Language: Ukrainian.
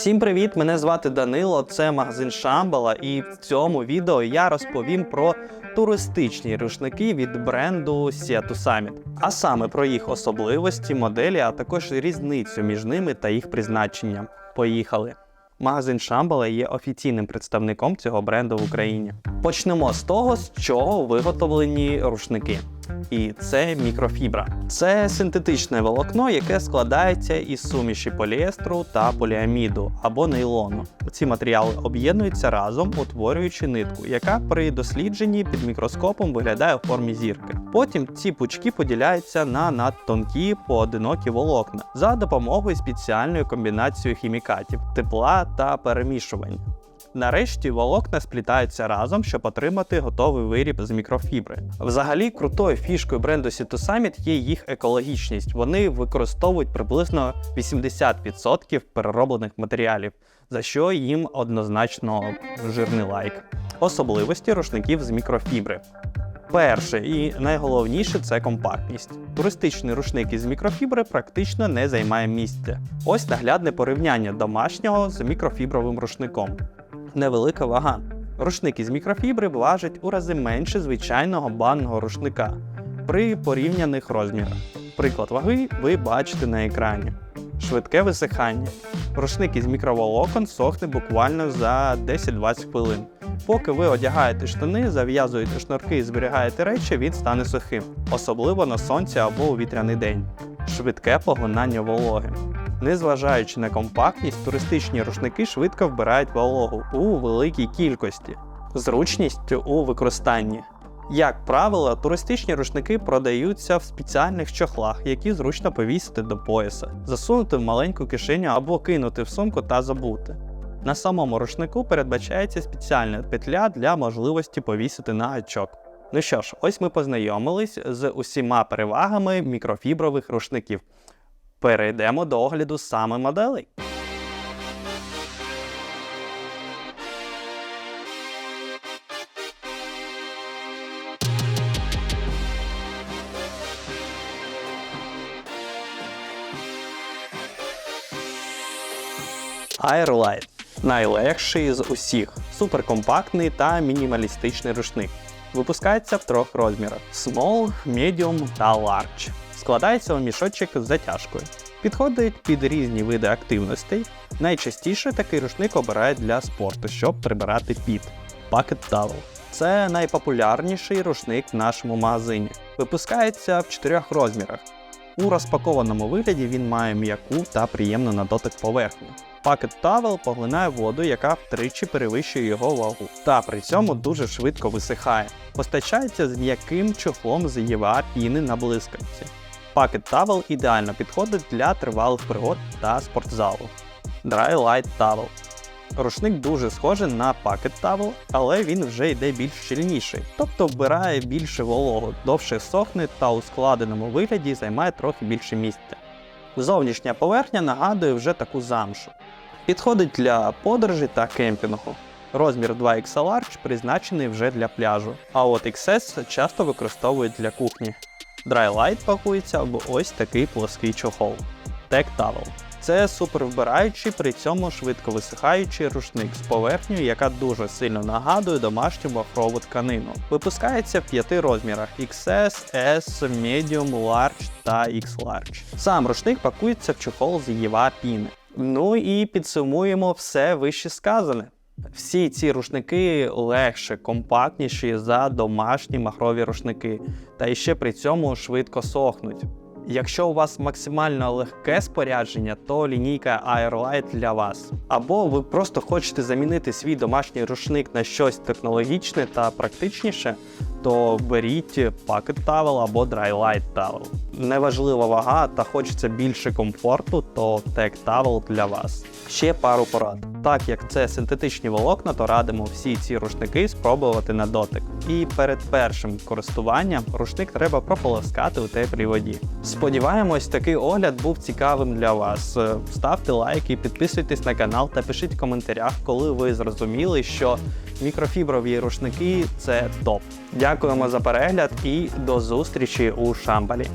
Всім привіт! Мене звати Данило. Це магазин Шамбала, і в цьому відео я розповім про туристичні рушники від бренду Seatu Summit, а саме про їх особливості, моделі, а також різницю між ними та їх призначенням. Поїхали! Магазин Шамбала є офіційним представником цього бренду в Україні. Почнемо з того, з чого виготовлені рушники. І це мікрофібра. Це синтетичне волокно, яке складається із суміші поліестру та поліаміду або нейлону. Ці матеріали об'єднуються разом, утворюючи нитку, яка при дослідженні під мікроскопом виглядає у формі зірки. Потім ці пучки поділяються на надтонкі поодинокі волокна за допомогою спеціальної комбінації хімікатів, тепла та перемішування. Нарешті волокна сплітаються разом, щоб отримати готовий виріб з мікрофібри. Взагалі, крутою фішкою бренду Situ Summit є їх екологічність. Вони використовують приблизно 80% перероблених матеріалів, за що їм однозначно жирний лайк. Особливості рушників з мікрофібри. Перше і найголовніше це компактність. Туристичний рушник із мікрофібри практично не займає місця. Ось наглядне порівняння домашнього з мікрофібровим рушником. Невелика вага. Рушник із мікрофібри важить у рази менше звичайного банного рушника при порівняних розмірах. Приклад ваги ви бачите на екрані. Швидке висихання. Рушник із мікроволокон сохне буквально за 10-20 хвилин. Поки ви одягаєте штани, зав'язуєте шнурки і зберігаєте речі, він стане сухим, особливо на сонці або у вітряний день. Швидке поглинання вологи. Незважаючи на компактність, туристичні рушники швидко вбирають вологу у великій кількості, зручність у використанні. Як правило, туристичні рушники продаються в спеціальних чохлах, які зручно повісити до пояса, засунути в маленьку кишеню або кинути в сумку та забути. На самому рушнику передбачається спеціальна петля для можливості повісити на гачок. Ну що ж, ось ми познайомились з усіма перевагами мікрофібрових рушників. Перейдемо до огляду саме моделей. Airlight найлегший з усіх, суперкомпактний та мінімалістичний рушник. Випускається в трьох розмірах: Small, Medium та Large. Складається у мішочок з затяжкою. Підходить під різні види активностей. Найчастіше такий рушник обирають для спорту, щоб прибирати піт. Bucket Towel. Це найпопулярніший рушник в нашому магазині. Випускається в чотирьох розмірах. У розпакованому вигляді він має м'яку та приємну на дотик поверхню. Bucket Towel поглинає воду, яка втричі перевищує його вагу, та при цьому дуже швидко висихає. Постачається з м'яким чохлом з ЄВА піни на блискавці. Bucket Towel ідеально підходить для тривалих пригод та спортзалу. Dry Light Towel. Рушник дуже схожий на Pocket Towel, але він вже йде більш щільніший, тобто вбирає більше вологу, довше сохне та у складеному вигляді займає трохи більше місця. Зовнішня поверхня нагадує вже таку замшу. Підходить для подорожі та кемпінгу. Розмір 2XL Large призначений вже для пляжу, а от XS часто використовують для кухні. Dry Light пакується в ось такий плоский чохол. Tech Towel. Це супервбираючий, при цьому швидко висихаючий рушник з поверхнею, яка дуже сильно нагадує домашню махрову тканину. Випускається в п'яти розмірах XS, S, Medium, Large та X-Large. Сам рушник пакується в чохол з ЄВА піни. Ну і підсумуємо все вище сказане. Всі ці рушники легше, компактніші за домашні махрові рушники, та іще при цьому швидко сохнуть. Якщо у вас максимально легке спорядження, то лінійка Airlight для вас. Або ви просто хочете замінити свій домашній рушник на щось технологічне та практичніше, то беріть Pocket Towel або Dry Towel. Неважлива вага та хочеться більше комфорту, то Tech Towel для вас. Ще пару порад. Так як це синтетичні волокна, то радимо всі ці рушники спробувати на дотик. І перед першим користуванням рушник треба прополоскати у теплій воді. Сподіваємось, такий огляд був цікавим для вас. Е, Ставте лайки, підписуйтесь на канал та пишіть в коментарях, коли ви зрозуміли, що мікрофіброві рушники це топ. Дякуємо за перегляд і до зустрічі у Шамбалі.